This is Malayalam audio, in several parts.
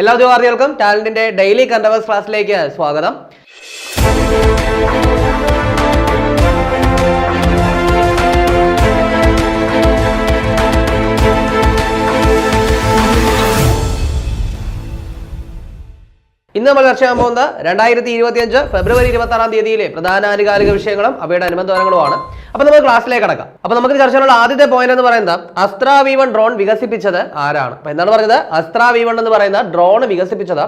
എല്ലാ ഉദ്യോഗാർത്ഥികൾക്കും ടാലന്റിന്റെ ഡെയിലി കണ്ടവേഴ്സ് ക്ലാസ്സിലേക്ക് സ്വാഗതം. ഇന്ന് നമ്മൾ ചർച്ച ചെയ്യാൻ പോകുന്നത് രണ്ടായിരത്തി ഇരുപത്തി അഞ്ച് ഫെബ്രുവരി ഇരുപത്തി ആറാം തീയതിയിലെ പ്രധാന ആനുകാലിക വിഷയങ്ങളും അവയുടെ അനുബന്ധങ്ങളുമാണ് അപ്പൊ നമുക്ക് ക്ലാസ്സിലേക്ക് കടക്കാം. അപ്പൊ നമുക്ക് ചർച്ച ചെയ്യാനുള്ള ആദ്യത്തെ പോയിന്റ് എന്ന് പറയുന്നത് അസ്ത്ര വി വൺ ഡ്രോൺ വികസിപ്പിച്ചത് ആരാണ്? അപ്പൊ എന്താണ് പറഞ്ഞത്? അസ്ത്ര വി വൺ എന്ന് പറയുന്ന ഡ്രോൺ വികസിപ്പിച്ചത്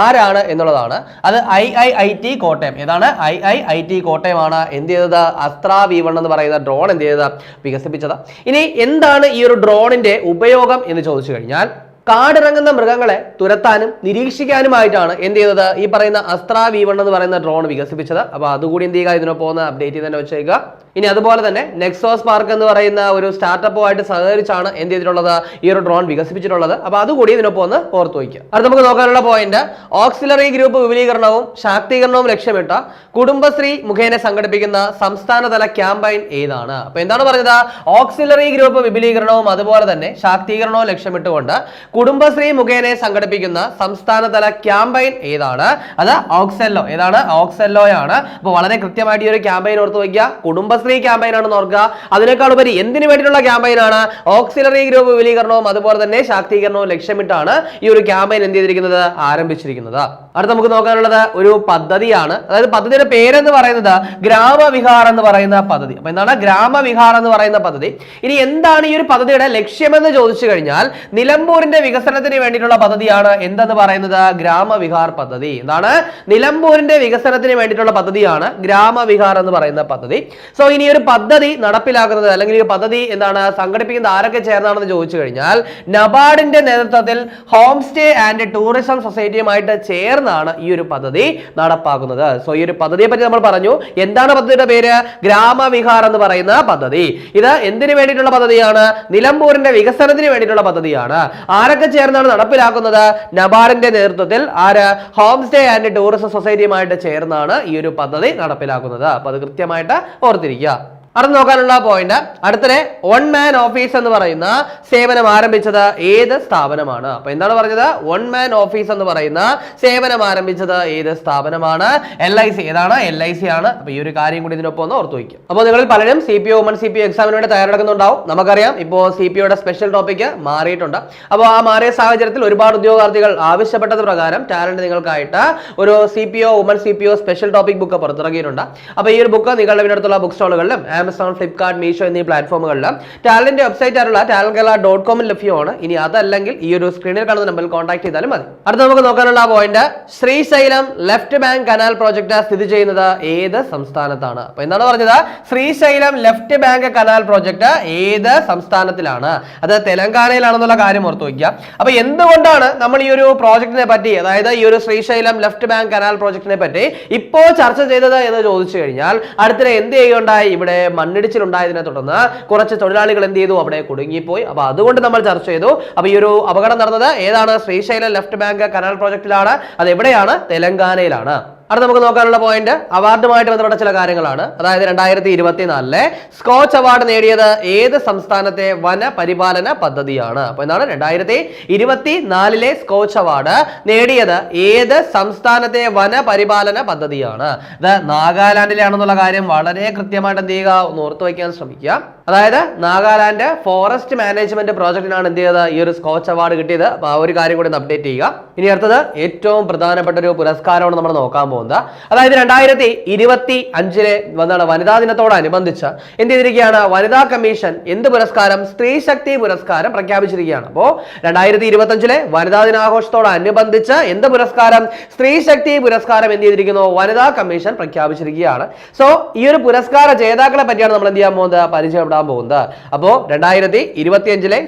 ആരാണ് എന്നുള്ളതാണ്. അത് I I I T Kottayam. ഏതാണ്? ഐ ഐ ഐ ടി കോട്ടയമാണ് എന്ത് ചെയ്തത്? അസ്ത്ര വി വൺ എന്ന് പറയുന്ന ഡ്രോൺ എന്ത് ചെയ്തത്? വികസിപ്പിച്ചത്. ഇനി എന്താണ് ഈ ഒരു ഡ്രോണിന്റെ ഉപയോഗം എന്ന് ചോദിച്ചു കഴിഞ്ഞാൽ കാടിറങ്ങുന്ന മൃഗങ്ങളെ തുരത്താനും നിരീക്ഷിക്കാനുമായിട്ടാണ് എന്ത് ചെയ്തത്? ഈ പറയുന്ന അസ്ത്ര വി എന്ന് പറയുന്ന ഡ്രോൺ വികസിപ്പിച്ചത്. അപ്പൊ അതുകൂടി എന്ത് ചെയ്യുക? ഇതിനൊപ്പം ഒന്ന് അപ്ഡേറ്റ് തന്നെ വെച്ചേക്കുക. ഇനി അതുപോലെ തന്നെ നെക്സോസ് പാർക്ക് എന്ന് പറയുന്ന ഒരു സ്റ്റാർട്ടപ്പുമായിട്ട് സഹകരിച്ചാണ് എന്ത് ചെയ്തിട്ടുള്ളത്? ഈ ഒരു ഡ്രോൺ വികസിപ്പിച്ചിട്ടുള്ളത്. അപ്പൊ അതുകൂടി ഇതിനൊപ്പം ഒന്ന് ഓർത്ത് വയ്ക്കുക. അത് നമുക്ക് നോക്കാനുള്ള പോയിന്റ് ഓക്സിലറി ഗ്രൂപ്പ് വിപുലീകരണവും ശാക്തീകരണവും ലക്ഷ്യമിട്ട കുടുംബശ്രീ മുഖേന സംഘടിപ്പിക്കുന്ന സംസ്ഥാനതല ക്യാമ്പയിൻ ഏതാണ്? അപ്പൊ എന്താണ് പറഞ്ഞത്? ഓക്സിലറി ഗ്രൂപ്പ് വിപുലീകരണവും അതുപോലെ തന്നെ ശാക്തീകരണവും ലക്ഷ്യമിട്ടുകൊണ്ട് കുടുംബശ്രീ മുഖേന സംഘടിപ്പിക്കുന്ന സംസ്ഥാനതല ക്യാമ്പയിൻ ഏതാണ്? അത് ഓക്സെല്ലോ. ഏതാണ്? ഓക്സെല്ലോയാണ്. അപ്പോൾ വളരെ കൃത്യമായിട്ട് ഈ ഒരു ക്യാമ്പയിൻ ഓർത്ത് വയ്ക്കുക. കുടുംബശ്രീ ക്യാമ്പയിൻ ആണെന്ന് ഓർക്കുക. അതിനേക്കാൾ ഉപരി എന്തിനു വേണ്ടിയിട്ടുള്ള ക്യാമ്പയിൻ ആണ് ഓക്സിലറി ഗ്രൂപ്പ് വിപുലീകരണവും അതുപോലെ തന്നെ ശാക്തീകരണവും ലക്ഷ്യമിട്ടാണ് ഈ ഒരു ക്യാമ്പയിൻ എന്ത് ചെയ്തിരിക്കുന്നത്? ആരംഭിച്ചിരിക്കുന്നത്. അടുത്ത നമുക്ക് നോക്കാനുള്ളത് ഒരു പദ്ധതിയാണ്. അതായത് പദ്ധതിയുടെ പേരെന്ന് പറയുന്നത് ഗ്രാമവിഹാർ എന്ന് പറയുന്ന പദ്ധതി. അപ്പൊ എന്താണ്? ഗ്രാമവിഹാർ എന്ന് പറയുന്ന പദ്ധതി. ഇനി എന്താണ് ഈ ഒരു പദ്ധതിയുടെ ലക്ഷ്യമെന്ന് ചോദിച്ചു കഴിഞ്ഞാൽ നിലമ്പൂരിന്റെ വികസനത്തിന് വേണ്ടിയിട്ടുള്ള പദ്ധതിയാണ് എന്തെന്ന് പറയുന്നത്? ഗ്രാമവിഹാർ പദ്ധതി. എന്താണ് നിലമ്പൂരിന്റെ വികസനത്തിന് വേണ്ടിയിട്ടുള്ള പദ്ധതിയാണ് ഗ്രാമവിഹാർ എന്ന് പറയുന്ന പദ്ധതി. സോ ഇനി ഒരു പദ്ധതി നടപ്പിലാക്കുന്നത് അല്ലെങ്കിൽ ഈ പദ്ധതി എന്താണ് സംഘടിപ്പിക്കുന്നത് ആരൊക്കെ ചേർന്നാണെന്ന് ചോദിച്ചു കഴിഞ്ഞാൽ നബാർഡിന്റെ നേതൃത്വത്തിൽ ഹോം സ്റ്റേ ആൻഡ് ടൂറിസം സൊസൈറ്റിയുമായിട്ട് ചേർന്നാണ് ഈ ഒരു പദ്ധതി നടപ്പാക്കുന്നത്. സോ ഈ ഒരു പദ്ധതിയെ പറ്റി നമ്മൾ പറഞ്ഞു. എന്താണ് പദ്ധതിയുടെ പേര്? ഗ്രാമവിഹാർ എന്ന് പറയുന്ന പദ്ധതി. ഇത് എന്തിനു വേണ്ടിയിട്ടുള്ള പദ്ധതിയാണ്? നിലമ്പൂരിന്റെ വികസനത്തിന് വേണ്ടിയിട്ടുള്ള പദ്ധതിയാണ്. ആരൊക്കെ ചേർന്നാണ് നടപ്പിലാക്കുന്നത്? നബാർഡിന്റെ നേതൃത്വത്തിൽ ആര്? ഹോം സ്റ്റേ ആൻഡ് ടൂറിസം സൊസൈറ്റിയുമായിട്ട് ചേർന്നാണ് ഈ ഒരു പദ്ധതി നടപ്പിലാക്കുന്നത്. അപ്പൊ അത് കൃത്യമായിട്ട് ഓർത്തിരിക്കുക. അടുത്ത് നോക്കാനുള്ള പോയിന്റ് അടുത്തത് വൺ മാൻ ഓഫീസ് എന്ന് പറയുന്ന സേവനം ആരംഭിച്ചത് ഏത് സ്ഥാപനമാണ്? അപ്പൊ എന്താണ് പറഞ്ഞത്? വൺ മാൻ ഓഫീസ് എന്ന് പറയുന്ന സേവനം ആരംഭിച്ചത് ഏത് സ്ഥാപനമാണ്? എൽ ഐ സി ഏതാണ്? എൽ ഐ സി ആണ്. അപ്പൊ ഈ ഒരു കാര്യം കൂടി ഇതിനൊപ്പം ഒന്ന് ഓർത്തു വയ്ക്കും അപ്പോൾ നിങ്ങൾ പലരും C P O woman C P എക്സാമിന് വേണ്ടി തയ്യാറെടുക്കുന്നുണ്ടാവും. നമുക്കറിയാം ഇപ്പോൾ സി പി ഒയുടെ സ്പെഷ്യൽ ടോപ്പിക് മാറിയിട്ടുണ്ട്. അപ്പോൾ ആ മാറിയ സാഹചര്യത്തിൽ ഒരുപാട് ഉദ്യോഗാർത്ഥികൾ ആവശ്യപ്പെട്ടത് പ്രകാരം ടാലന്റ് നിങ്ങൾക്കായിട്ട് ഒരു C P O woman C P O special topic book പുറത്തിറങ്ങിയിട്ടുണ്ട് അപ്പോൾ ഈ ഒരു ബുക്ക് നിങ്ങളുടെ വീടിനടുത്തുള്ള ബുക്ക് സ്റ്റോളുകളിലും ആമസോൺ ഫ്ലിപ്കാർട്ട് മീഷോ എന്നീ പ്ലാറ്റ്ഫോമുകളിൽ ടാലന്റ് വെബ്സൈറ്റ് ആയിട്ടുള്ള ടാലന്റ് കേരള ഡോട്ട് കോമിൽ ലഭ്യമാണ്. ഇനി അതല്ലെങ്കിൽ ഈ ഒരു സ്ക്രീനിൽ കാണുന്ന നമ്പറിൽ കോൺടാക്ട് ചെയ്താലും മതി. അടുത്ത നമുക്ക് നോക്കാനുള്ള point Srisailam left bank canal project സ്ഥിതി ചെയ്യുന്നത് ഏത് സംസ്ഥാനത്താണ്? അപ്പൊ എന്താണ് പറഞ്ഞത്? Srisailam left bank canal project ഏത് സംസ്ഥാനത്തിലാണ്? അത് തെലങ്കാനയിലാണെന്നുള്ള കാര്യം ഓർത്തു വയ്ക്കുക. അപ്പൊ എന്തുകൊണ്ടാണ് നമ്മൾ ഈ ഒരു പ്രോജക്റ്റിനെ പറ്റി അതായത് ഈ ഒരു ശ്രീശൈലം ലെഫ്റ്റ് ബാങ്ക് കനാൽ പ്രോജക്റ്റിനെ പറ്റി ഇപ്പോൾ ചർച്ച ചെയ്തത് എന്ന് ചോദിച്ചു കഴിഞ്ഞാൽ അടുത്തിടെ എന്ത് ചെയ്യുകയുണ്ടായി ഇവിടെ മണ്ണിടിച്ചിലുണ്ടായതിനെ തുടർന്ന് കുറച്ച് തൊഴിലാളികൾ എന്ത് ചെയ്തു? അവിടെ കുടുങ്ങിപ്പോയി. അപ്പൊ അതുകൊണ്ട് നമ്മൾ ചർച്ച ചെയ്തു. അപ്പൊ ഈ ഒരു അപകടം നടന്നത് ഏതാണ്? ശ്രീശൈലം ലെഫ്റ്റ് ബാങ്ക് കനാൽ പ്രോജക്റ്റിലാണ്. അത് എവിടെയാണ് തെലങ്കാനയിലാണ്. അടുത്ത നമുക്ക് നോക്കാനുള്ള പോയിന്റ് അവാർഡുമായിട്ട് ബന്ധപ്പെട്ട ചില കാര്യങ്ങളാണ്. അതായത് രണ്ടായിരത്തി ഇരുപത്തിനാലിലെ സ്കോച്ച് അവാർഡ് നേടിയത് ഏത് സംസ്ഥാനത്തെ വന പരിപാലന പദ്ധതിയാണ്? അപ്പൊ എന്താണ് രണ്ടായിരത്തി ഇരുപത്തി നാലിലെ സ്കോച്ച് അവാർഡ് നേടിയത് ഏത് സംസ്ഥാനത്തെ വന പരിപാലന പദ്ധതിയാണ്? ഇത് നാഗാലാൻഡിലാണെന്നുള്ള കാര്യം വളരെ കൃത്യമായിട്ട് എന്ത് ചെയ്യുക ഒന്ന് ഓർത്തു വയ്ക്കാൻ ശ്രമിക്കുക. അതായത് നാഗാലാൻഡ് ഫോറസ്റ്റ് മാനേജ്മെന്റ് പ്രോജക്റ്റിനാണ് എന്ത് ചെയ്തത്? ഈ ഒരു സ്കോച്ച് അവാർഡ് കിട്ടിയത്. അപ്പൊ ആ ഒരു കാര്യം കൂടി ഒന്ന് അപ്ഡേറ്റ് ചെയ്യുക. ഇനി അടുത്തത് ഏറ്റവും പ്രധാനപ്പെട്ട ഒരു പുരസ്കാരമാണ് നമ്മൾ നോക്കാൻ പോകുന്നത്. അതായത് രണ്ടായിരത്തി ഇരുപത്തി അഞ്ചിലെ വന്നാണ് വനിതാ ദിനത്തോടനുബന്ധിച്ച് എന്ത് ചെയ്തിരിക്കുകയാണ്? വനിതാ കമ്മീഷൻ എന്ത് പുരസ്കാരം? സ്ത്രീ ശക്തി പുരസ്കാരം പ്രഖ്യാപിച്ചിരിക്കുകയാണ്. അപ്പോ രണ്ടായിരത്തി ഇരുപത്തി അഞ്ചിലെ വനിതാ ദിനാഘോഷത്തോടനുബന്ധിച്ച് എന്ത് പുരസ്കാരം? സ്ത്രീ ശക്തി പുരസ്കാരം എന്ത് ചെയ്തിരിക്കുന്നു? വനിതാ കമ്മീഷൻ പ്രഖ്യാപിച്ചിരിക്കുകയാണ്. സോ ഈ ഒരു പുരസ്കാര ജേതാക്കളെ പറ്റിയാണ് നമ്മൾ എന്ത് ചെയ്യാൻ പോകുന്നത്? പരിചയപ്പെടാൻ പോകുന്നത്. അപ്പോൾ രണ്ടായിരത്തി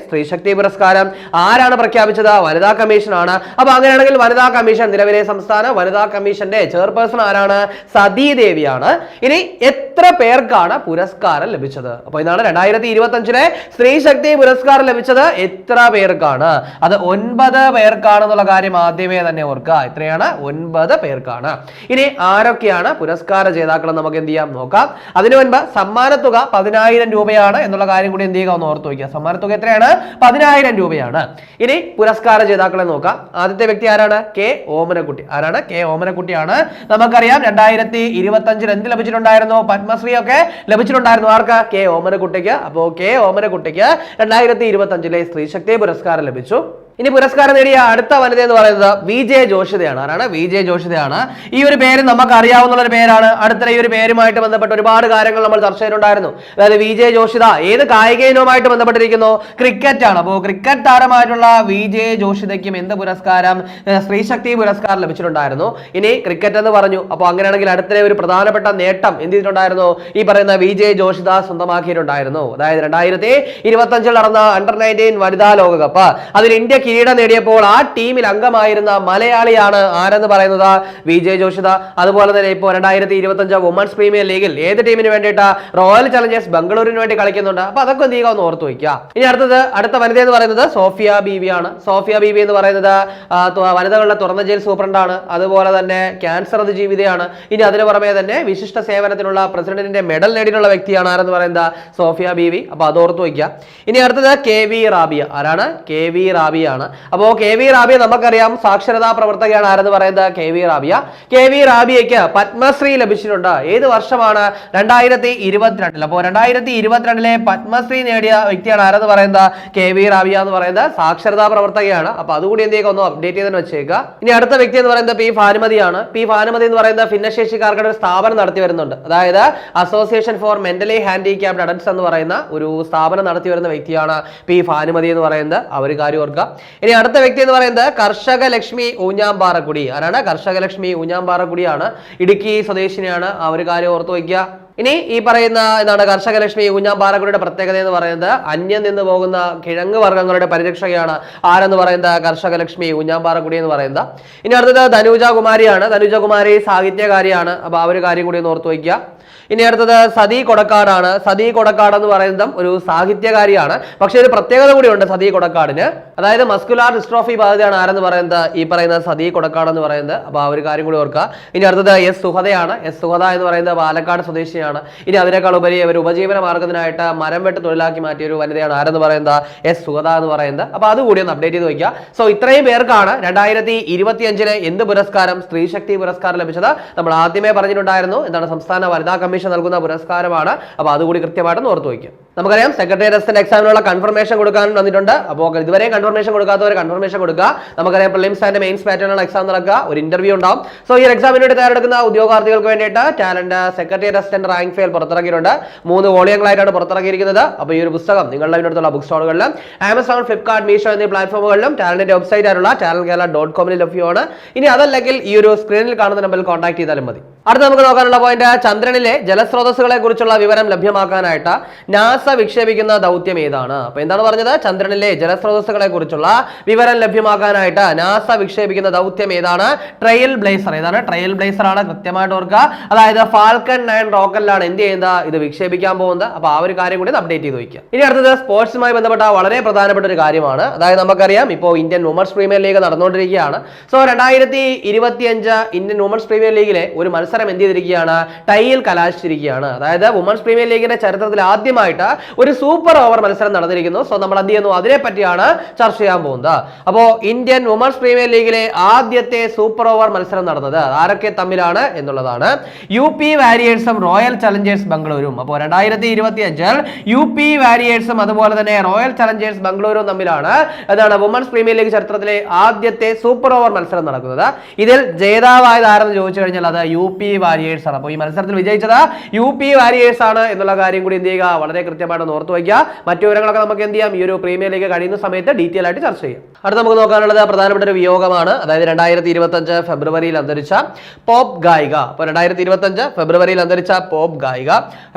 സ്ത്രീ ശക്തി പുരസ്കാരം ആരാണ് പ്രഖ്യാപിച്ചത്? വനിതാ കമ്മീഷൻ ആണ്. അപ്പൊ അങ്ങനെയാണെങ്കിൽ വനിതാ കമ്മീഷൻ നിലവിലെ സംസ്ഥാന വനിതാ കമ്മീഷന്റെ ചെയർപേഴ്സൺ ആരാണ്? സതീ ദേവിയാണ്. ഇനി എത്ര പേർക്കാണ് പുരസ്കാരം ലഭിച്ചത്? അപ്പോൾ ഇതാണ് രണ്ടായിരത്തി ഇരുപത്തി അഞ്ചിലെ സ്ത്രീ ശക്തി പുരസ്കാരം ലഭിച്ചത് എത്ര പേർക്കാണ്? അത് ഒൻപത് പേർക്കാണ് എന്നുള്ള കാര്യം ആദ്യമേ തന്നെ ഓർക്കുക. എത്രയാണ് ഒൻപത് പേർക്കാണ്. ഇനി ആരൊക്കെയാണ് പുരസ്കാര ജേതാക്കൾ നമുക്ക് എന്ത് ചെയ്യാം? നോക്കാം. അതിനു മുൻപ് സമ്മാനത്തുക പതിനായിരം രൂപയാണ് തുകയാണ് എന്നുള്ള കാര്യം കൂടി എന്ത് ചെയ്യുക? ഒന്ന് ഓർത്ത് വയ്ക്കുക. സമ്മാന തുക എത്രയാണ്? പതിനായിരം രൂപയാണ്. ഇനി പുരസ്കാര ജേതാക്കളെ നോക്കാം. ആദ്യത്തെ വ്യക്തി ആരാണ്? കെ ഓമനക്കുട്ടി. ആരാണ്? കെ ഓമനക്കുട്ടിയാണ്. നമുക്കറിയാം രണ്ടായിരത്തി ഇരുപത്തി അഞ്ചിൽ എന്ത് ലഭിച്ചിട്ടുണ്ടായിരുന്നു? പത്മശ്രീ ഒക്കെ ലഭിച്ചിട്ടുണ്ടായിരുന്നു. ആർക്ക്? കെ ഓമനക്കുട്ടിക്ക്. അപ്പോൾ കെ ഓമനക്കുട്ടിക്ക് രണ്ടായിരത്തി ഇരുപത്തി അഞ്ചിലെ സ്ത്രീശക്തി പുരസ്കാരം ലഭിച്ചു. ഇനി പുരസ്കാരം നേടിയ അടുത്ത വനിത എന്ന് പറയുന്നത് വി ജെ ജോഷിതയാണ്. ആരാണ്? വി ജെ ജോഷിതയാണ്. ഈ ഒരു പേര് നമുക്ക് അറിയാവുന്ന ഒരു പേരാണ്. അടുത്ത ഈ ഒരു പേരുമായിട്ട് ബന്ധപ്പെട്ട ഒരുപാട് കാര്യങ്ങൾ നമ്മൾ ചർച്ച ചെയ്തിട്ടുണ്ടായിരുന്നു. അതായത് വി ജെ ജോഷിത ഏത് കായിക ഇനവുമായിട്ട് ബന്ധപ്പെട്ടിരിക്കുന്നു? ക്രിക്കറ്റ് ആണ്. അപ്പോൾ ക്രിക്കറ്റ് താരമായിട്ടുള്ള വി ജെ ജോഷിതയ്ക്കും എന്ത് പുരസ്കാരം സ്ത്രീശക്തി പുരസ്കാരം ലഭിച്ചിട്ടുണ്ടായിരുന്നു. ഇനി ക്രിക്കറ്റ് എന്ന് പറഞ്ഞു. അപ്പോൾ അങ്ങനെയാണെങ്കിൽ അടുത്ത ഒരു പ്രധാനപ്പെട്ട നേട്ടം എന്ത് ചെയ്തിട്ടുണ്ടായിരുന്നു? ഈ പറയുന്ന വി ജെ ജോഷിത സ്വന്തമാക്കിയിട്ടുണ്ടായിരുന്നു. അതായത് രണ്ടായിരത്തി ഇരുപത്തി അഞ്ചിൽ നടന്ന അണ്ടർ നയന്റീൻ വനിതാ ലോകകപ്പ്. അതിൽ ഇന്ത്യ കിരീടം നേടിയപ്പോൾ ആ ടീമിൽ അംഗമായിരുന്ന മലയാളിയാണ് ആരെന്ന് പറയുന്നത്? വി. ജെ. ജോഷിത. അതുപോലെ തന്നെ ഇപ്പോൾ രണ്ടായിരത്തി ഇരുപത്തി അഞ്ച് വുമൻസ് പ്രീമിയർ ലീഗിൽ ഏത് ടീമിന് വേണ്ടിയിട്ട് റോയൽ ചലഞ്ചേഴ്സ് ബംഗളൂരിന് വേണ്ടി കളിക്കുന്നുണ്ട്? അപ്പൊ അതൊക്കെ നീക ഒന്ന് ഓർത്ത് വയ്ക്കുക ഇനി അടുത്തത് അടുത്ത വനിത എന്ന് പറയുന്നത് സോഫിയ ബിവി ആണ്. സോഫിയ ബിവി എന്ന് പറയുന്നത് വനിതകളുടെ തുറന്ന ജയിൽ സൂപ്രണ്ടാണ് അതുപോലെ തന്നെ ക്യാൻസർ അത് ജീവിതയാണ് ഇനി അതിന് പുറമെ തന്നെ വിശിഷ്ട സേവനത്തിനുള്ള പ്രസിഡന്റിന്റെ മെഡൽ നേടിയിട്ടുള്ള വ്യക്തിയാണ് ആരെന്ന് പറയുന്നത് സോഫിയ ബിവി. അപ്പൊ അത് ഓർത്ത് വയ്ക്കുക ഇനി അടുത്തത് കെ വി റാബിയ. ആരാണ്? കെ വി റാബിയാണ് അപ്പോ കെ വി റാബിയ നമുക്കറിയാം സാക്ഷരതാ പ്രവർത്തകയാണ് ആരെന്ന് പറയുന്നത്? K V Rabiya. K V റാബിയയ്ക്ക് Padmashri ലഭിച്ചിട്ടുണ്ട്. ഏത് വർഷമാണ്? രണ്ടായിരത്തി ഇരുപത്തിരണ്ടിൽ അപ്പോൾ രണ്ടായിരത്തി ഇരുപത്തിരണ്ടിലെ പത്മശ്രീ നേടിയ വ്യക്തിയാണ് ആരെന്ന് പറയുന്നത്? കെ വി റാബിയ എന്ന് പറയുന്നത് സാക്ഷരതാ പ്രവർത്തകയാണ്. അപ്പൊ അതുകൂടി എന്ത് ചെയ്യുക? ഒന്ന് അപ്ഡേറ്റ് ചെയ്ത് വെച്ചേക്കുക. ഇനി അടുത്ത വ്യക്തി എന്ന് പറയുന്നത് പി ഭാനുമതിയാണ്. പി ഭാനുമതി എന്ന് പറയുന്നത് ഭിന്നശേഷിക്കാർക്കുടെ ഒരു സ്ഥാപനം നടത്തി വരുന്നുണ്ട്. അതായത് association for mentally handicapped adults എന്ന് പറയുന്ന ഒരു സ്ഥാപനം നടത്തി വരുന്ന വ്യക്തിയാണ് പി ഭാനുമതി എന്ന് പറയുന്നത്. ഒരു കാര്യം ഓർക്കുക. ഇനി അടുത്ത വ്യക്തി എന്ന് പറയുന്നത് കർഷക ലക്ഷ്മി ഊഞ്ഞാമ്പാറക്കുടി. ആരാണ്? കർഷക ലക്ഷ്മി ഊഞ്ഞാമ്പാറക്കുടിയാണ്. ഇടുക്കി സ്വദേശിനിയാണ്. ആ ഒരു കാര്യം ഓർത്തു വയ്ക്കുക. ഇനി ഈ പറയുന്ന എന്താണ് കർഷക ലക്ഷ്മി ഊഞ്ഞാമ്പാറക്കുടിയുടെ പ്രത്യേകത എന്ന് പറയുന്നത് അന്യം നിന്ന് പോകുന്ന കിഴങ്ങ് വർഗങ്ങളുടെ പരിരക്ഷകയാണ് ആരെന്ന് പറയുന്നത് കർഷക ലക്ഷ്മി ഊഞ്ഞാമ്പാറക്കുടി എന്ന് പറയുന്നത്. ഇനി അടുത്തത് ധനുജ കുമാരിയാണ് ധനുജ കുമാരി സാഹിത്യകാരിയാണ്. അപ്പൊ ആ ഒരു കാര്യം കൂടി ഒന്ന് ഓർത്തു വയ്ക്കുക. ഇനി അടുത്തത് സതി കൊടക്കാടാണ്. സതി കൊടക്കാട് എന്ന് പറയുന്നത് ഒരു സാഹിത്യകാരിയാണ്. പക്ഷെ ഒരു പ്രത്യേകത കൂടിയുണ്ട് സതി കൊടക്കാടിന്. അതായത് മസ്കുലാർ ഡിസ്ട്രോഫി ബാധിതയാണ് ആരെന്ന് പറയുന്നത്? ഈ പറയുന്ന സതി കൊടക്കാട് എന്ന് പറയുന്നത്. അപ്പോൾ ആ ഒരു കാര്യം കൂടി ഓർക്കുക. ഇനി അടുത്തത് എസ് സുഹതയാണ്. എസ് സുഹത എന്ന് പറയുന്നത് പാലക്കാട് സ്വദേശിയാണ് ഇനി അതിനേക്കാൾ ഉപരി ഒരു ഉപജീവന മാർഗത്തിനായിട്ട് മരം വെട്ട് തൊഴിലാക്കി മാറ്റിയ ഒരു വനിതയാണ് ആരെന്ന് പറയുന്നത്? എസ് സുഹത എന്ന് പറയുന്നത്. അപ്പൊ അതുകൂടി ഒന്ന് അപ്ഡേറ്റ് ചെയ്ത് വയ്ക്കുക സോ ഇത്രയും പേർക്കാണ് രണ്ടായിരത്തി ഇരുപത്തിയഞ്ചിന് എന്ത് പുരസ്കാരം സ്ത്രീശക്തി പുരസ്കാരം ലഭിച്ചത്? നമ്മൾ ആദ്യമേ പറഞ്ഞിട്ടുണ്ടായിരുന്നു. എന്താണ് സംസ്ഥാന വനിതാ കമ്മീഷൻ നൽകുന്ന പുരസ്കാരമാണ്. അപ്പോൾ അതുകൂടി കൃത്യമായിട്ട് ഓർത്ത് വയ്ക്കുക. നമുക്കറിയാം സെക്രട്ടറി അസിസ്റ്റന്റ് എക്സാമിനുള്ള കൺഫർമേഷൻ കൊടുക്കാൻ വന്നിട്ടുണ്ട്. അപ്പോൾ ഇതുവരെ കൺഫർമേഷൻ കൊടുക്കാത്തവർ കൺഫർമേഷൻ കൊടുക്കുക. നമുക്കറിയാം പ്രിലിംസ് ആൻഡ് മെയിൻസ് പാറ്റേണുള്ള എക്സാം നടക്കുക. ഒരു ഇന്റർവ്യൂ ഉണ്ടാവും. സോ ഈ എക്സാമിന് വേണ്ടി തയ്യാറെടുക്കുന്ന ഉദ്യോഗാർത്ഥികൾക്ക് വേണ്ടിയിട്ട് talent secretary assistant rank file പുറത്തിറക്കിയിട്ടുണ്ട്. മൂന്ന് വോളിയങ്ങളായിട്ടാണ് പുറത്തിറക്കിയിരിക്കുന്നത്. അപ്പോൾ ഈ ഒരു പുസ്തകം നിങ്ങളുടെ അടുത്തുള്ള ബുക്ക് സ്റ്റോളുകളിലും ആമസോൺ ഫ്ലിപ്കാർട്ട് മീഷോ എന്നീ പ്ലാറ്റ്ഫോമുകളിലും ടാലന്റിന്റെ വെബ്സൈറ്റ് ആയിട്ടുള്ള ടാലന്റ് കേരള ഡോട്ട് കോമിൽ ലഭ്യമാണ്. ഇനി അതല്ലെങ്കിൽ ഈ ഒരു സ്ക്രീനിൽ കാണുന്ന നമ്പറിൽ കോൺടാക്ട് ചെയ്താലും മതി. അടുത്ത നമുക്ക് നോക്കാനുള്ള പോയിന്റ് ചന്ദ്രനിലെ ജലസ്രോതസ്സുകളെ കുറിച്ചുള്ള വിവരം ലഭ്യമാക്കാനായിട്ട് നാസ വിക്ഷേപിക്കുന്ന ദൗത്യം ഏതാണ്? അപ്പൊ എന്താണ് പറഞ്ഞത്? ചന്ദ്രനിലെ ജലസ്രോതസ്സുകളെ കുറിച്ചുള്ള വിവരം ലഭ്യമാക്കാനായിട്ട് നാസ വിക്ഷേപിക്കുന്ന ദൗത്യം ഏതാണ്? Trial blazer. ഏതാണ്? ട്രയൽ ബ്ലേസർ ആണ് കൃത്യമായിട്ട് ഓർക്കുക. അതായത് ഫാൽക്കൺ നയൻ റോക്കറ്റിലാണ് എന്ത് ചെയ്യുന്നത്? ഇത് വിക്ഷേപിക്കാൻ പോകുന്നത്. അപ്പൊ ആ ഒരു കാര്യം കൂടി അപ്ഡേറ്റ് ചെയ്ത് വയ്ക്കുക. ഇനി അടുത്തത് സ്പോർട്സുമായി ബന്ധപ്പെട്ട വളരെ പ്രധാനപ്പെട്ട ഒരു കാര്യമാണ്. അതായത് നമുക്കറിയാം ഇപ്പോൾ ഇന്ത്യൻ വുമൻസ് പ്രീമിയർ ലീഗ് നടന്നുകൊണ്ടിരിക്കുകയാണ്. സോ രണ്ടായിരത്തി ഇരുപത്തിയഞ്ച് ഇന്ത്യൻ വുമൻസ് പ്രീമിയർ ലീഗിലെ ഒരു മത്സരം എന്ത് ചെയ്തിരിക്കുകയാണ്? ടൈയിൽ കലാശിച്ചിരിക്കുകയാണ്. അതായത് വുമൻസ് പ്രീമിയർ ലീഗിന്റെ ചരിത്രത്തിൽ ആദ്യമായിട്ട് ഒരു സൂപ്പർ ഓവർ മത്സരം നടന്നിരിക്കുന്നു. സോ നമ്മൾ എന്ത് ചെയ്യുന്നു? അതിനെ പറ്റിയാണ് ചർച്ച ചെയ്യാൻ പോകുന്നത്. അപ്പോൾ ഇന്ത്യൻ വുമൻസ് പ്രീമിയർ ലീഗിലെ ആദ്യത്തെ സൂപ്പർ ഓവർ മത്സരം നടന്നത് ആരൊക്കെ തമ്മിലാണ് എന്നുള്ളതാണ്. യു പി വാരിയേഴ്സും റോയൽ ചലഞ്ചേഴ്സ് ബംഗളൂരും അപ്പോൾ രണ്ടായിരത്തി ഇരുപത്തി അഞ്ചിൽ യു പി വാരിയേഴ്സും അതുപോലെ തന്നെ റോയൽ ചലഞ്ചേഴ്സ് ബംഗളൂരും തമ്മിലാണ് അതാണ് വുമൻസ് പ്രീമിയർ ലീഗ് ചരിത്രത്തിലെ ആദ്യത്തെ സൂപ്പർ ഓവർ മത്സരം നടക്കുന്നത്. ഇതിൽ ജേതാവായത് ആരെന്ന് ചോദിച്ചു കഴിഞ്ഞാൽ അത് യു പി വാരിയേഴ്സ് ആണ്. അപ്പോൾ ഈ മത്സരത്തിൽ വിജയിച്ചത് യു പി വാരിയേഴ്സ് ആണ് എന്നുള്ള കാര്യം കൂടി എന്ത് ചെയ്യുക? വളരെ കൃത്യമായിട്ട് ഓർത്ത് വയ്ക്കുക. മറ്റു വിവരങ്ങളൊക്കെ നമുക്ക് എന്ത് ചെയ്യാം? ഈ ഒരു പ്രീമിയർ ലീഗ് കഴിയുന്ന സമയത്ത് ഡീറ്റെയിൽ ആയിട്ട് ചർച്ച ചെയ്യാം. അടുത്ത നമുക്ക് നോക്കാനുള്ളത് പ്രധാനപ്പെട്ട ഒരു വിയോഗമാണ്. അതായത് രണ്ടായിരത്തി ഇരുപത്തഞ്ച് ഫെബ്രുവരിയിൽ അന്തരിച്ച പോപ്പ് ഗായിക. അപ്പോൾ രണ്ടായിരത്തി ഇരുപത്തഞ്ച് ഫെബ്രുവരിയിൽ അന്തരിച്ച പോപ്പ് ഗായിക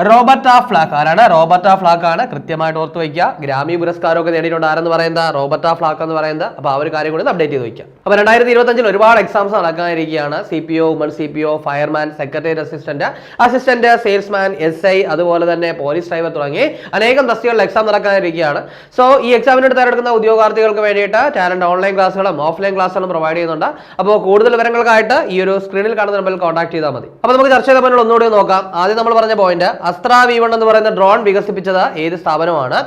റോബർട്ട ഫ്ലാക്ക്. ആരാണ് റോബർട്ട ഫ്ലാക്ക് ആണ്? കൃത്യമായിട്ട് ഓർത്ത് വയ്ക്കുക. ഗ്രാമി പുരസ്കാരമൊക്കെ നേടിയിട്ടുണ്ട്. ആരെന്ന് പറയുന്നത് റോബർട്ട ഫ്ലാക്ക് എന്ന് പറയുന്നത് അപ്പോൾ ആ ഒരു കാര്യം കൂടി അപ്ഡേറ്റ് ചെയ്ത് വയ്ക്കുക. അപ്പോൾ രണ്ടായിരത്തി ഇരുപത്തഞ്ചിൽ ഒരുപാട് exams നടക്കാനിരിക്കുകയാണ്. C P O woman C P O fireman fireman secretary assistant assistant salesman S I അതുപോലെ തന്നെ പോലീസ് ഡ്രൈവർ തുടങ്ങി അനേകം തസ്തികളിൽ എക്സാം നടക്കാനിരിക്കുകയാണ്. സോ ഈ എക്സാമിന് തയ്യാറെടുക്കുന്ന ഉദ്യോഗാർത്ഥികൾക്ക് വേണ്ടിയിട്ട് ടാലന്റ് ഓൺലൈൻ ക്ലാസ്സുകളും ഓഫ്ലൈൻ ക്ലാസ്സുകളും പ്രൊവൈഡ് ചെയ്യുന്നുണ്ട്. അപ്പോൾ കൂടുതൽ വിവരങ്ങൾക്കായിട്ട് ഈ ഒരു സ്ക്രീനിൽ കാണുന്ന നമ്പറിൽ കോൺടാക്ട് ചെയ്താൽ മതി. അപ്പോൾ നമുക്ക് ചർച്ച ചെയ്ത ഒന്നുകൂടി നോക്കാം. ആദ്യം നമ്മൾ പറഞ്ഞ പോയിന്റ് അസ്ത്ര വി എന്ന് പറയുന്ന ഡ്രോൺ വികസിപ്പിച്ചത് ഏത് സ്ഥാപനമാണ്?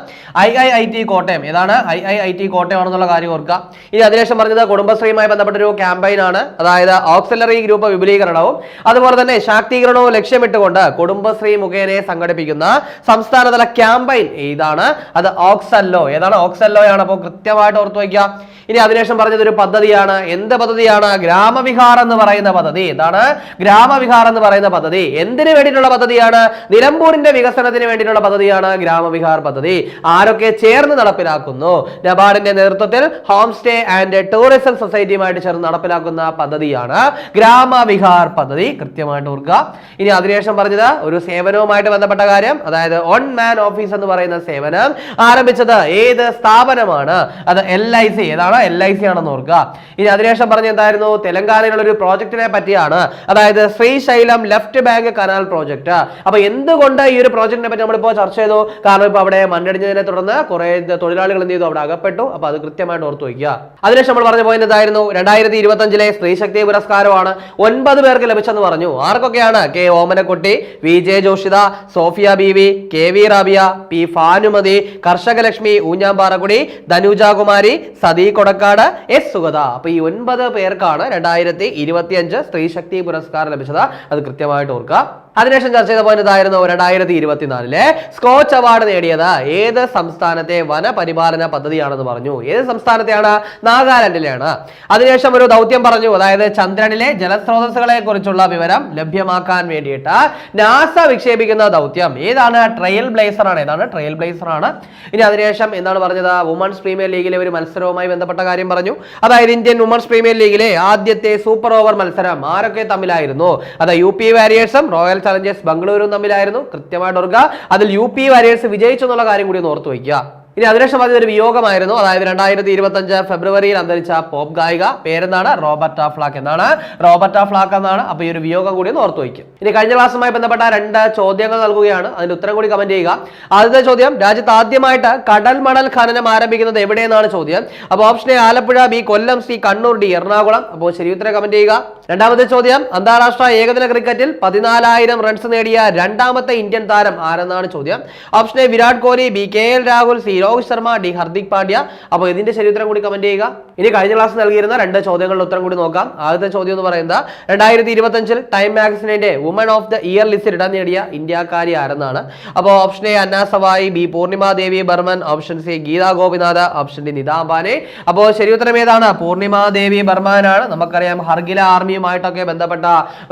I I I T Kottayam. ഏതാണ്? I I I T Kottayam ആണെന്നുള്ള കാര്യം ഓർക്കുക. ഇനി അതിനുശേഷം പറഞ്ഞത് കുടുംബശ്രീയുമായി ബന്ധപ്പെട്ട ഒരു ക്യാമ്പയിൻ ആണ്. അതായത് ഓക്സിലറി ഗ്രൂപ്പ് വിപുലീകരണവും അതുപോലെ തന്നെ ശാക്തീകരണവും ലക്ഷ്യമിട്ടുകൊണ്ട് കുടുംബശ്രീ മുഖേന സംഘടിപ്പിക്കുന്ന സംസ്ഥാനതല ക്യാമ്പയിൻ ഏതാണ്? അത് ഓക്സല്ലോ. ഏതാണ് ഓക്സല്ലോയാണ്. അപ്പോൾ കൃത്യമായിട്ട് ഓർത്തു വയ്ക്കുക. ഇനി അതിനുശേഷം പറഞ്ഞത് ഒരു പദ്ധതിയാണ്. എന്ത് പദ്ധതിയാണ്? ഗ്രാമവിഹാർ എന്ന് പറയുന്ന പദ്ധതി. എന്താണ് ഗ്രാമവിഹാർ എന്ന് പറയുന്ന പദ്ധതി. എന്തിനു വേണ്ടിയിട്ടുള്ള പദ്ധതിയാണ്? നിലമ്പൂരിന്റെ വികസനത്തിന് വേണ്ടിയിട്ടുള്ള പദ്ധതിയാണ് ഗ്രാമവിഹാർ പദ്ധതി. ആരൊക്കെ ചേർന്ന് നടപ്പിലാക്കുന്നു? നബാർഡിന്റെ നേതൃത്വത്തിൽ ഹോം സ്റ്റേ ആൻഡ് ടൂറിസം സൊസൈറ്റിയുമായിട്ട് ചേർന്ന് നടപ്പിലാക്കുന്ന പദ്ധതിയാണ് ഗ്രാമവിഹാർ പദ്ധതി. കൃത്യമായിട്ട് ഓർക്കുക. ഇനി അതിനുശേഷം പറഞ്ഞത് ഒരു സേവനവുമായിട്ട് ബന്ധപ്പെട്ട കാര്യം. അതായത് ഓൺ മാൻ ഓഫീസ് എന്ന് പറയുന്ന സേവനം ആരംഭിച്ചത് ഏത് സ്ഥാപനമാണ്? അത് എൽ ഐ സി. ഏതാണ്? എൽ ഐ സി ആണെന്ന് ഓർക്കുക. ഇനി അതിനുശേഷം പറഞ്ഞ എന്തായിരുന്നു? തെലങ്കാനയിലുള്ള ഒരു പ്രോജക്റ്റിനെ പറ്റിയാണ്. അതായത് Srisailam left bank canal project. അപ്പൊ എന്തുകൊണ്ട് ഈ ഒരു പ്രോജക്റ്റിനെ പറ്റി നമ്മളിപ്പോ ചർച്ച ചെയ്തു? കാരണം ഇപ്പൊ അവിടെ മണ്ണടിഞ്ഞതിനെ തുടർന്ന് കുറെ തൊഴിലാളികൾ എന്ത് ചെയ്തു? അവിടെ അകപ്പെട്ടു. അപ്പൊ അത് കൃത്യമായിട്ട് ഓർത്തു വയ്ക്കുക. അതിനുശേഷം നമ്മൾ പറഞ്ഞ പോയിന്റ് എന്തായിരുന്നു? രണ്ടായിരത്തി ഇരുപത്തി അഞ്ചിലെ സ്ത്രീശക്തി പുരസ്കാരമാണ് ഒൻപത് പേർക്ക് ലഭിച്ചെന്ന് പറഞ്ഞു. ആർക്കൊക്കെയാണ്? K Omanakutty V J Joshitha Sophia B V K V Rabiya P Bhanumathi കർഷകലക്ഷ്മി ഊഞ്ഞാമ്പാറക്കുടി ധനുജ കുമാരി സതി കൊടക്കാട് എസ് സുഗത. അപ്പൊ ഈ ഒൻപത് പേർക്കാണ് രണ്ടായിരത്തി ഇരുപത്തിയഞ്ച് സ്ത്രീശക്തി പുരസ്കാരം ലഭിച്ചത്. അത് കൃത്യമായിട്ട് ഓർക്കുക. അതിനുശേഷം ചർച്ച ചെയ്ത പോയിന്റ് ഇതായിരുന്നു രണ്ടായിരത്തി ഇരുപത്തിനാലിലെ സ്കോച്ച് അവാർഡ് നേടിയത് ഏത് സംസ്ഥാനത്തെ വനപരിപാലന പദ്ധതിയാണെന്ന് പറഞ്ഞു. ഏത് സംസ്ഥാനത്തെയാണ്? നാഗാലാൻഡിലെയാണ്. അതിനുശേഷം ഒരു ദൗത്യം പറഞ്ഞു. അതായത് ചന്ദ്രനിലെ ജലസ്രോതസ്സുകളെ കുറിച്ചുള്ള വിവരം ലഭ്യമാക്കാൻ വേണ്ടിയിട്ട് നാസ വിക്ഷേപിക്കുന്ന ദൗത്യം. ഏതാണ്? ട്രയൽ ബ്ലേസർ ആണ് ഏതാണ്? ട്രയൽ ബ്ലേസർ ആണ് ഇനി അതിനുശേഷം എന്താണ് പറഞ്ഞത്? വുമൺസ് പ്രീമിയർ ലീഗിലെ ഒരു മത്സരവുമായി ബന്ധപ്പെട്ട കാര്യം പറഞ്ഞു. അതായത് ഇന്ത്യൻ വുമൺസ് പ്രീമിയർ ലീഗിലെ ആദ്യത്തെ സൂപ്പർ ഓവർ മത്സരം ആരൊക്കെ തമ്മിലായിരുന്നു? അത് യു പി വാരിയേഴ്സും റോയൽ ചലഞ്ചേഴ്സ് ബംഗളൂരും തമ്മിലായിരുന്നു. കൃത്യമായിട്ട് ഓർക്കുക. അതിൽ യു പി വാരിയേഴ്സ് വിജയിച്ചു എന്നുള്ള കാര്യം കൂടി ഒന്ന് ഓർത്തു വയ്ക്കുക. ഇനി അതിനുശേഷം അതൊരു വിയോഗമായിരുന്നു. അതായത് രണ്ടായിരത്തി ഇരുപത്തി അഞ്ച് ഫെബ്രുവരിയിൽ അന്തരിച്ച പോപ്പ് ഗായിക പേരെന്താണ്? റോബർട്ട ഫ്ലാക്ക് എന്നാണ്. റോബർട്ട ഫ്ലാക്ക് എന്നാണ്. അപ്പൊ ഈ ഒരു വിയോഗം കൂടി ഒന്ന് ഓർത്തു വയ്ക്കും. ഇനി കഴിഞ്ഞ ക്ലാസ്സുമായി ബന്ധപ്പെട്ട രണ്ട് ചോദ്യങ്ങൾ നൽകുകയാണ്. അതിന് ഉത്തരം കൂടി കമന്റ് ചെയ്യുക. ആദ്യത്തെ ചോദ്യം രാജ്യത്ത് ആദ്യമായിട്ട് കടൽ മണൽ ഖനനം ആരംഭിക്കുന്നത് എവിടെയെന്നാണ് ചോദ്യം. അപ്പോൾ option A Alappuzha B Kollam C Kannur D Ernakulam. അപ്പോൾ ശരി ഉത്തരം കമന്റ് ചെയ്യുക. രണ്ടാമത്തെ ചോദ്യം അന്താരാഷ്ട്ര ഏകദിന ക്രിക്കറ്റിൽ പതിനാലായിരം റൺസ് നേടിയ രണ്ടാമത്തെ ഇന്ത്യൻ താരം ആരെന്നാണ് ചോദ്യം. Option A Virat Kohli B K L Rahul C Rohit Sharma D. Hardik Pandya. അപ്പോൾ ഇതിന്റെ ശരി ഉത്തരം കൂടി കമന്റ് ചെയ്യുക. ഇനി കഴിഞ്ഞ ക്ലാസ് നൽകിയിരുന്ന രണ്ട് ചോദ്യങ്ങളുടെ ഉത്തരം കൂടി നോക്കാം. ആദ്യത്തെ ചോദ്യം എന്ന് പറയുന്നത് രണ്ടായിരത്തി ഇരുപത്തഞ്ചിൽ Time മാഗസിനിന്റെ woman of the year list ഇടം നേടിയ ഇന്ത്യക്കാരി ആരെന്നാണ്? അപ്പോൾ option A Anna Sawai B. Purnima Devi Barman option C Gita Gopinath option D Nita Ambani. അപ്പോൾ ശരി ഉത്തരം ഏതാണ്? പൂർണിമ ദേവി ബർമാനാണ്. നമുക്കറിയാം ഹർഗില ആർമിയുമായിട്ടൊക്കെ ബന്ധപ്പെട്ട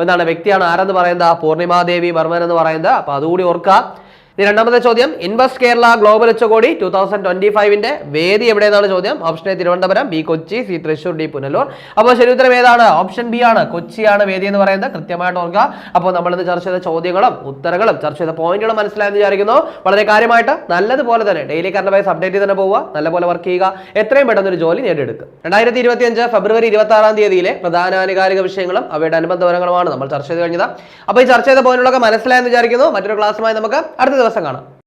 എന്താണ് വ്യക്തിയാണ് ആരെന്ന് പറയുന്നത്? പൂർണിമ ദേവി ബർമൻ എന്ന് പറയുന്നത്. അപ്പോൾ അതുകൂടി ഓർക്കുക. ഇനി രണ്ടാമത്തെ ചോദ്യം ഇൻവെസ്റ്റ് കേരള ഗ്ലോബൽ ഉച്ചകോടി ടൂ തൗസൻഡ് ട്വന്റി ഫൈവിന്റെ വേദി എവിടെയെന്നാണ് ചോദ്യം? Option A Thiruvananthapuram B Kochi C Thrissur D Punalur. അപ്പോൾ ശരി ഉത്തരം ഏതാണ്? ഓപ്ഷൻ ബി ആണ്. കൊച്ചിയാണ് വേദി എന്ന് പറയുന്നത്. കൃത്യമായിട്ട് ഓർക്കുക. അപ്പോൾ നമ്മൾ ഇന്ന് ചർച്ച ചെയ്ത ചോദ്യങ്ങളും ഉത്തരങ്ങളും ചർച്ച ചെയ്ത പോയിന്റുകളും മനസ്സിലായെന്ന് വിചാരിക്കുന്നു. വളരെ കാര്യമായിട്ട് നല്ലതുപോലെ തന്നെ ഡെയിലി കറണ്ട് വൈസ് അപ്ഡേറ്റ് തന്നെ പോവുക. നല്ലപോലെ വർക്ക് ചെയ്യുക. എത്രയും പെട്ടെന്ന് ഒരു ജോലി നേടിയെടുക്കുക. രണ്ടായിരത്തി ഇരുപത്തി അഞ്ച് ഫെബ്രുവരി ഇരുപത്തി ആറാം തീയതിയിലെ പ്രധാന ആനുകാലിക വിഷയങ്ങളും അവയുടെ അനുബന്ധ വിവരങ്ങളുമാണ് നമ്മൾ ചർച്ച ചെയ്ത് കഴിഞ്ഞത്. അപ്പോൾ ഈ ചർച്ച ചെയ്ത പോയിന്റുകളൊക്കെ മനസ്സിലായെന്ന് വിചാരിക്കുന്നു. മറ്റൊരു ക്ലാസ്സുമായി നമുക്ക് അടുത്ത ദിവസം കാണാം.